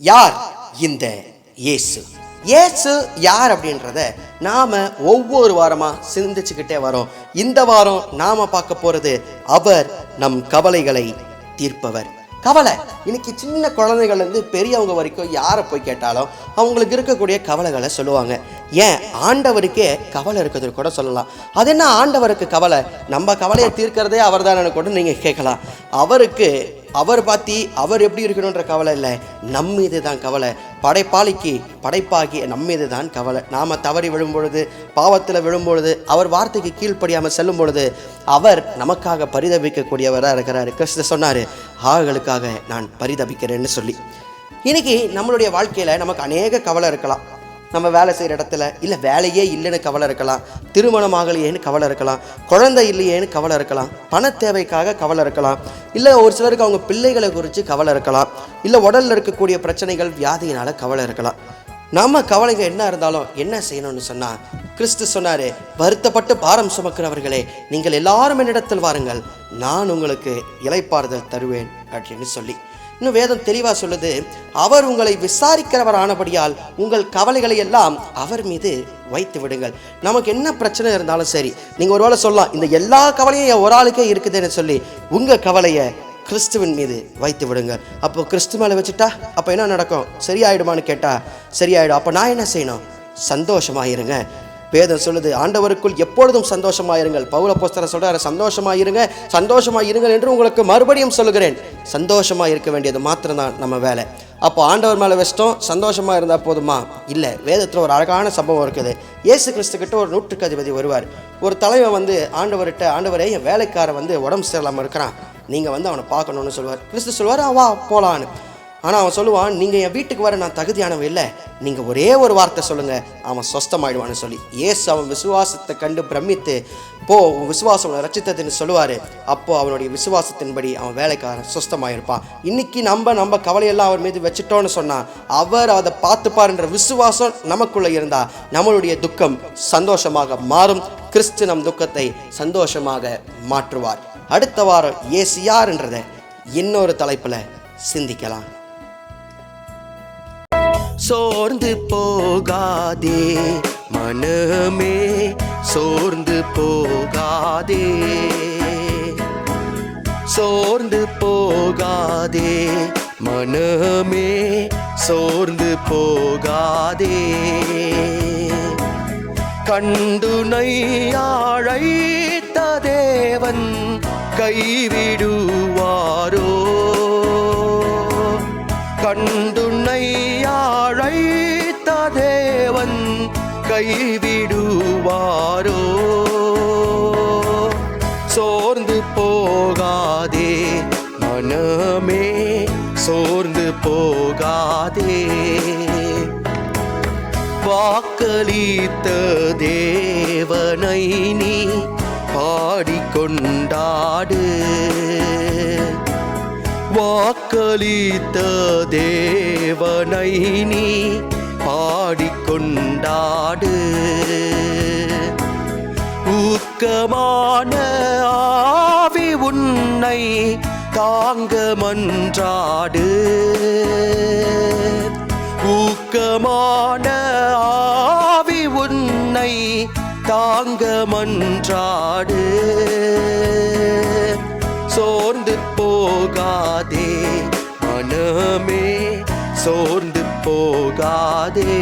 யார்? இந்த இயேசு. இயேசு யார் அப்படின்றத நாம ஒவ்வொரு வாரமா சிந்திச்சுக்கிட்டே வரோம். இந்த வாரம் நாம பார்க்க போறது அவர் நம் கவலைகளை தீர்ப்பவர். கவலை. இன்னைக்கு சின்ன குழந்தைகள்லேருந்து பெரியவங்க வரைக்கும் யாரை போய் கேட்டாலும் அவங்களுக்கு இருக்கக்கூடிய கவலைகளை சொல்லுவாங்க. ஏன்? ஆண்டவருக்கே கவலை இருக்கிறது கூட சொல்லலாம். அது என்ன? ஆண்டவருக்கு கவலை. நம்ம கவலையை தீர்க்கிறதே அவர் தான் கூட நீங்கள் கேட்கலாம். அவருக்கு அவர் பார்த்தி அவர் எப்படி இருக்கணுன்ற கவலை இல்லை. நம்ம இது தான் கவலை. படைப்பாளிக்கு படைப்பாகி நம்ம இது தான் கவலை. நாம் தவறி விழும்பொழுது பாவத்தில் விழும்பொழுது அவர் வார்த்தைக்கு கீழ்ப்படியாமல் செல்லும் பொழுது அவர் நமக்காக பரிதபிக்கக்கூடியவராக இருக்கிறாரு. கிறிஸ்து சொன்னார் ஆகளுக்காக நான் பரிதபிக்கிறேன்னு சொல்லி. இன்னைக்கு நம்மளுடைய வாழ்க்கையில் நமக்கு அநேக கவலை இருக்கலாம். நம்ம வேலை செய்கிற இடத்துல இல்லை வேலையே இல்லைன்னு கவலை இருக்கலாம் திருமணம் ஆகலையேன்னு கவலை இருக்கலாம் குழந்தை இல்லையேன்னு கவலை இருக்கலாம் பண தேவைக்காக கவலை இருக்கலாம் இல்லை ஒரு சிலருக்கு அவங்க பிள்ளைகளை குறித்து கவலை இருக்கலாம் இல்லை உடலில் இருக்கக்கூடிய பிரச்சனைகள் வியாதியினால் கவலை இருக்கலாம். நம்ம கவலைங்க என்ன இருந்தாலும் என்ன செய்யணும்னு சொன்னால் கிறிஸ்து சொன்னார் வருத்தப்பட்டு பாரம் சுமக்கிறவர்களே நீங்கள் எல்லாரும் என்னிடத்தில் வாருங்கள் நான் உங்களுக்கு இலைப்பாறுதல் தருவேன் அப்படின்னு சொல்லி. இன்னும் வேதம் தெளிவாக சொல்லுது அவர் உங்களை விசாரிக்கிறவர் ஆனபடியால் உங்கள் கவலைகளை எல்லாம் அவர் மீது வைத்து விடுங்கள். நமக்கு என்ன பிரச்சனை இருந்தாலும் சரி நீங்கள் ஒருவேளை சொல்லலாம் இந்த எல்லா கவலையும் என் ஒரு ஆளுக்கே இருக்குதுன்னு சொல்லி உங்கள் கவலையை கிறிஸ்துவின் மீது வைத்து விடுங்கள். அப்போ கிறிஸ்து மேலே வச்சுட்டா அப்போ என்ன நடக்கும்? சரியாயிடுமான்னு கேட்டால் சரியாயிடும். அப்போ நான் என்ன செய்யணும்? சந்தோஷமாயிருங்க வேதம் சொல்லுது ஆண்டவருக்குள் எப்பொழுதும் சந்தோஷமாயிருங்கள். பவுல போஸ்தர சொல்றாரு சந்தோஷமாயிருங்க சந்தோஷமாயிருங்கள் என்று உங்களுக்கு மறுபடியும் சொல்லுகிறேன். சந்தோஷமாக இருக்க வேண்டியது மாத்திரம்தான் நம்ம வேலை. அப்போ ஆண்டவர் மேலே வச்சிட்டோம் சந்தோஷமாக இருந்தால் போதுமா? இல்லை. வேதத்தில் ஒரு அழகான சம்பவம் இருக்குது. இயேசு கிறிஸ்துக்கிட்ட ஒரு நூற்றுக்கு அதிபதி வருவார். ஒரு தலைவன் வந்து ஆண்டவர்கிட்ட ஆண்டவரே என் வேலைக்காரன் வந்து உடம்பு சரியில்லாமல் இருக்கிறான். நீங்கள் வந்து அவனை பார்க்கணுன்னு சொல்லுவார். கிறிஸ்து சொல்வார் "ஆ, வா போகலான்னு ஆனால் அவன் சொல்லுவான் நீங்கள் என் வீட்டுக்கு வர நான் தகுதியானவன் இல்லை. நீங்கள் ஒரே ஒரு வார்த்தை சொல்லுங்கள் அவன் சொஸ்தமாயிடுவான்னு சொல்லி. ஏசு அவன் விசுவாசத்தை கண்டு பிரமித்து போ உன் விசுவாசம் அவனை ரச்சித்ததுன்னு சொல்லுவார். அப்போது அவனுடைய விசுவாசத்தின்படி அவன் வேலைக்காரன் சொஸ்தமாயிருப்பான். இன்னைக்கு நம்ம நம்ம கவலையெல்லாம் அவர் மீது வச்சுட்டோன்னு சொன்னால் அவர் அதை பார்த்துப்பாருன்ற விசுவாசம் நமக்குள்ளே இருந்தால் நம்மளுடைய துக்கம் சந்தோஷமாக மாறும். கிறிஸ்து நம் துக்கத்தை சந்தோஷமாக மாற்றுவார். அடுத்த வாரம் ஏசு யாருன்றதை இன்னொரு தலைப்பில் சிந்திக்கலாம். சோர்ந்து போகாதே மனமே சோர்ந்து போகாதே. சோர்ந்து போகாதே மனமே சோர்ந்து போகாதே. கண்டுனை அழைத்த தேவன் கைவிடுவாரோ? கண்டுனை கைவிடுவாரோ சோர்ந்து போகாதே மனமே சோர்ந்து போகாதே. வாக்களித்த தேவனை நீ பாடிக்கொண்டாடு. வாக்களித்த தேவனை நீ பாடிக்கொண்டாடு. ஊக்கமான ஆவி உன்னை தாங்க மன்றாடு ஊக்கமான ஆவி உன்னை தாங்க மன்றாடு சோர்ந்து போகாதே மனமே. சோர்ந்து போகாதே.